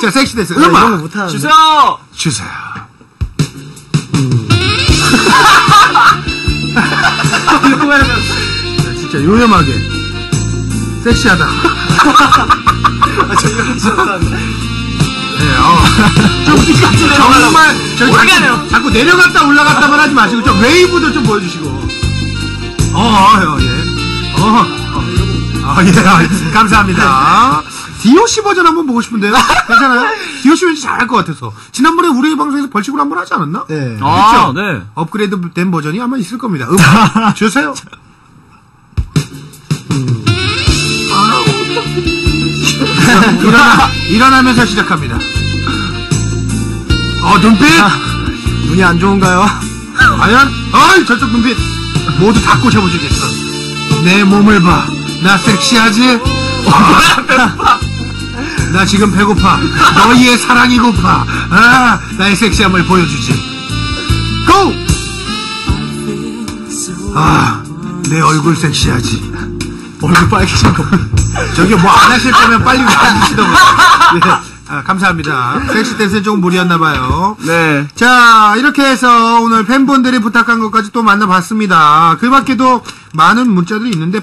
자, 섹시 댄스. 나 이런 거 음악 못하는데. 주세요! 주세요. 자, 진짜 요염하게. 섹시하다. 네, 어. 좀, 정말, 저 모르겠네요. 자꾸, 자꾸 내려갔다 올라갔다만 하지 마시고, 좀 웨이브도 좀 보여주시고. 어, 어, 예. 어, 어. 아, 예, 아, 감사합니다. DOC 버전 한번 보고 싶은데요? 괜찮아요? DOC 왠지 잘할 것 같아서. 지난번에 우리 방송에서 벌칙을 한번 하지 않았나? 네. 아? 네. 업그레이드 된 버전이 아마 있을 겁니다. 음악 주세요. 일어나, 일어나면서 시작합니다. 어, 눈빛! 눈이 안 좋은가요? 과연, 어이, 저쪽 눈빛! 모두 다 꼬셔보시겠어. 내 몸을 봐. 나 섹시하지? 나 지금 배고파. 너희의 사랑이 고파. 아, 나의 섹시함을 보여주지. 고! 아, 내 얼굴 섹시하지. 얼굴 빨개진 거. 저기 뭐 안 하실 거면 빨리 해주시던가. 예. 아, 감사합니다. 섹시 댄스는 조금 무리였나봐요. 네. 자, 이렇게 해서 오늘 팬분들이 부탁한 것까지 또 만나봤습니다. 그 밖에도 많은 문자들이 있는데,